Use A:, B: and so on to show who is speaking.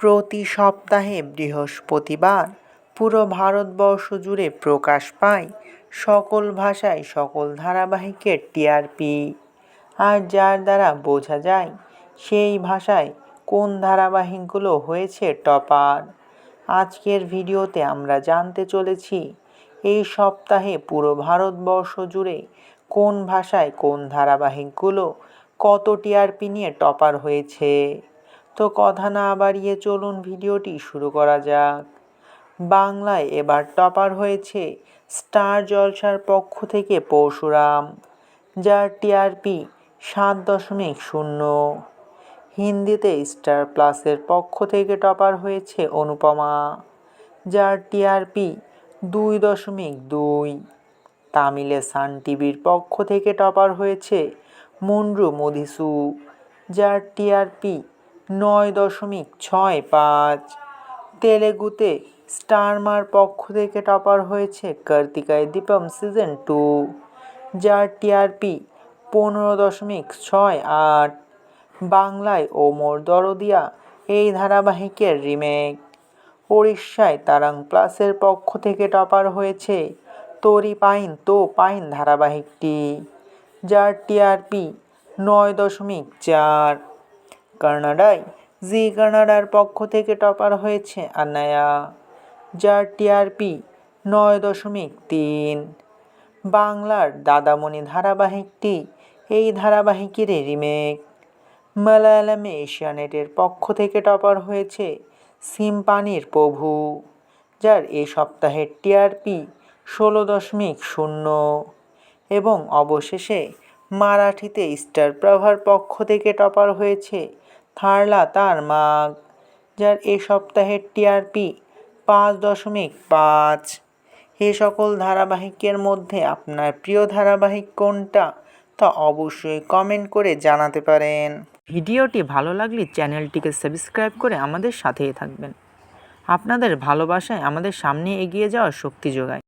A: প্রতি সপ্তাহে বৃহস্পতিবার পুরো ভারতবর্ষ জুড়ে প্রকাশ পায় সকল ভাষায় সকল ধারাবাহিকের টিআরপি আর যার দ্বারা বোঝা যায় সেই ভাষায় কোন ধারাবাহিকগুলো হয়েছে টপার। আজকের ভিডিওতে আমরা জানতে চলেছি এই সপ্তাহে পুরো ভারতবর্ষ জুড়ে কোন ভাষায় কোন ধারাবাহিকগুলো কত টিআরপি নিয়ে টপার হয়েছে। তো কথা না বাড়িয়ে চলুন ভিডিওটি শুরু করা যাক। বাংলায় এবার টপার হয়েছে স্টার জলসার পক্ষ থেকে পরশুরাম, যার টিআরপি সাত দশমিক শূন্য। হিন্দিতে স্টার প্লাসের পক্ষ থেকে টপার হয়েছে অনুপমা, যার টিআরপি দুই দশমিক দুই। তামিলে সান টিভির পক্ষ থেকে টপার হয়েছে মুন্ডু মধুসু, যার টিআরপি নয় দশমিক ছয় পাঁচ। তেলেগুতে স্টারমার পক্ষ থেকে টপার হয়েছে কার্তিকায় দীপম সিজন টু, যার টিআরপি পনেরো দশমিক ছয় আট। বাংলায় ওমর দরদিয়া এই ধারাবাহিকের রিমেক। উড়িষ্যায় তারাং প্লাসের পক্ষ থেকে টপার হয়েছে তরি পাইন তো পাইন ধারাবাহিকটি, যার টিআরপি নয় দশমিক চার। কানাডায়। জি কানাডার পক্ষ থেকে টপার হয়েছে আনায়া, যার টিআরপি নয় দশমিক তিন। বাংলার দাদামণি ধারাবাহিকটি এই ধারাবাহিকের রিমেক। মালায়ালামে এশিয়ানেটের পক্ষ থেকে টপার হয়েছে সিম্পানির প্রভু, যার এই সপ্তাহের টিআরপি ষোলো দশমিক শূন্য। এবং অবশেষে মারাঠিতে স্টার প্রভার পক্ষ থেকে টপার হয়েছে থারলা, তার মাগ, যার এ সপ্তাহের টিআরপি পাঁচ দশমিক পাঁচ। এ সকল ধারাবাহিকের মধ্যে আপনার প্রিয় ধারাবাহিক কোনটা, তা অবশ্যই কমেন্ট করে জানাতে পারেন। ভিডিওটি ভালো লাগলে চ্যানেলটিকে সাবস্ক্রাইব করে আমাদের সাথেই থাকবেন। আপনাদের ভালোবাসায় আমাদের সামনে এগিয়ে যাওয়ার শক্তি যোগায়।